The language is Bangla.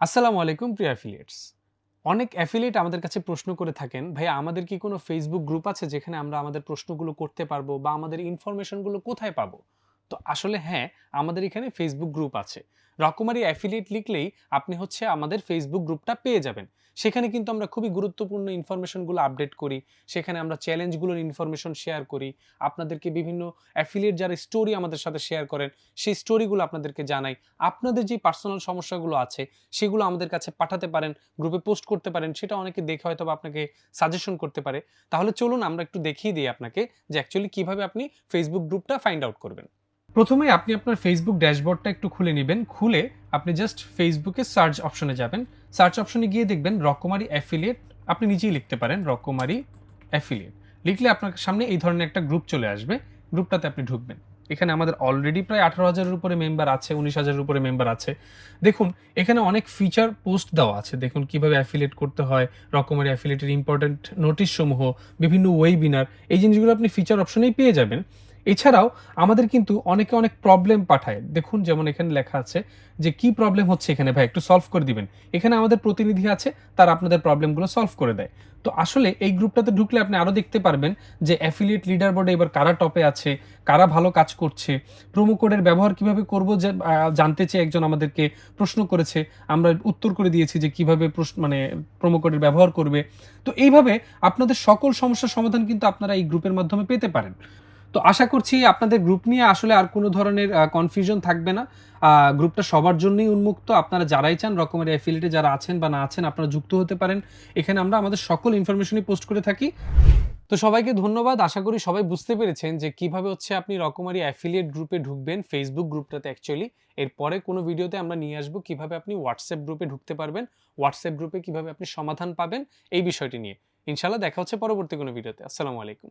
আসসালামু আলাইকুম, প্রিয় অ্যাফিলিয়েটস অনেক অ্যাফিলিয়েট আমাদের কাছে প্রশ্ন করে থাকেন ভাই আমাদের কি কোনো ফেসবুক গ্রুপ আছে যেখানে আমরা আমাদের প্রশ্নগুলো করতে পারব বা আমাদের ইনফরমেশনগুলো কোথায় পাবো? তো আসলে হ্যাঁ আমাদের এখানে ফেসবুক গ্রুপ আছে। রকমারি অ্যাফিলিয়েট লিখলেই আপনি হচ্ছে আমাদের ফেসবুক গ্রুপটা পেয়ে যাবেন। সেখানে কিন্তু আমরা খুবই গুরুত্বপূর্ণ ইনফরমেশনগুলো আপডেট করি, সেখানে আমরা চ্যালেঞ্জগুলোর ইনফরমেশন শেয়ার করি, আপনাদেরকে বিভিন্ন অ্যাফিলিয়েট যারা স্টোরি আমাদের সাথে শেয়ার করেন, সেই স্টোরিগুলো আপনাদেরকে জানাই। আপনাদের যে পার্সোনাল সমস্যাগুলো আছে, সেগুলো আমাদের কাছে পাঠাতে পারেন গ্রুপে পোস্ট করতে পারেন, সেটা অনেকে দেখে হয়তো আপনাকে সাজেশন করতে পারে। তাহলে চলুন আমরা একটু দেখিয়ে দিই আপনাকে যে অ্যাকচুয়ালি কীভাবে আপনি ফেসবুক গ্রুপটা ফাইন্ড আউট করবেন। প্রথমে আপনি আপনার ফেসবুক ড্যাশবোর্ডটা একটু খুলে নেবেন। খুলে আপনি জাস্ট ফেসবুকে সার্চ অপশনে যাবেন। সার্চ অপশনে গিয়ে দেখবেন রকমারি অ্যাফিলিয়েট আপনি নিজেই লিখতে পারেন রকমারি অ্যাফিলিয়েট লিখলে আপনার সামনে এই ধরনের একটা গ্রুপ চলে আসবে। গ্রুপটাতে আপনি ঢুকবেন। এখানে আমাদের অলরেডি প্রায় আঠারো হাজারের উপরে মেম্বার আছে, উনিশ হাজারের উপরে মেম্বার আছে। দেখুন, এখানে অনেক ফিচার পোস্ট দেওয়া আছে। দেখুন কীভাবে অ্যাফিলিয়েট করতে হয়, রকমের অ্যাফিলিয়েটের ইম্পর্ট্যান্ট নোটিশ সমূহ, বিভিন্ন ওয়েবিনার এই জিনিসগুলো আপনি ফিচার অপশনেই পেয়ে যাবেন। এছাড়াও আমাদের কিন্তু অনেকে অনেক প্রবলেম পাঠায়। দেখুন যেমন এখানে লেখা আছে যে কি প্রবলেম হচ্ছে এখানে ভাই, একটু সলভ করে দিবেন। এখানে আমাদের প্রতিনিধি আছে, তারা আপনাদের প্রবলেমগুলো সলভ করে দেয়। তো আসলে এই গ্রুপটাতে ঢুকলে আপনি আরও দেখতে পারবেন যে অ্যাফিলিয়েট লিডার বোর্ডে এবার কারা টপে আছে, কারা ভালো কাজ করছে প্রোমো কোডের ব্যবহার কীভাবে করব যে জানতে চেয়ে একজন আমাদেরকে প্রশ্ন করেছে, আমরা উত্তর করে দিয়েছি যে কীভাবে প্রশ্ন মানে প্রোমো কোডের ব্যবহার করবে। তো এইভাবে আপনাদের সকল সমস্যার সমাধান কিন্তু আপনারা এই গ্রুপের মাধ্যমে পেতে পারেন। তো আশা করছি আপনাদের গ্রুপ নিয়ে আসলে আর কোনো ধরনের কনফিউশন থাকবে না। গ্রুপটা সবার জন্যই উন্মুক্ত। আপনারা যারাই চান, রকমের অ্যাফিলিয়েটে যারা আছেন বা না আছেন, আপনারা যুক্ত হতে পারেন। এখানে আমরা আমাদের সকল ইনফরমেশনই পোস্ট করে থাকি। তো সবাইকে ধন্যবাদ। আশা করি সবাই বুঝতে পেরেছেন যে কীভাবে হচ্ছে আপনি রকমারি অ্যাফিলিয়েট গ্রুপে ঢুকবেন ফেসবুক গ্রুপটাতে অ্যাকচুয়ালি এরপরে কোনো ভিডিওতে আমরা নিয়ে আসব কীভাবে আপনি হোয়াটসঅ্যাপ গ্রুপে ঢুকতে পারবেন হোয়াটসঅ্যাপ গ্রুপে কীভাবে আপনি সমাধান পাবেন, এই বিষয়টি নিয়ে। ইনশাল্লাহ দেখা হচ্ছে পরবর্তী কোনো ভিডিওতে আসসালামু আলাইকুম।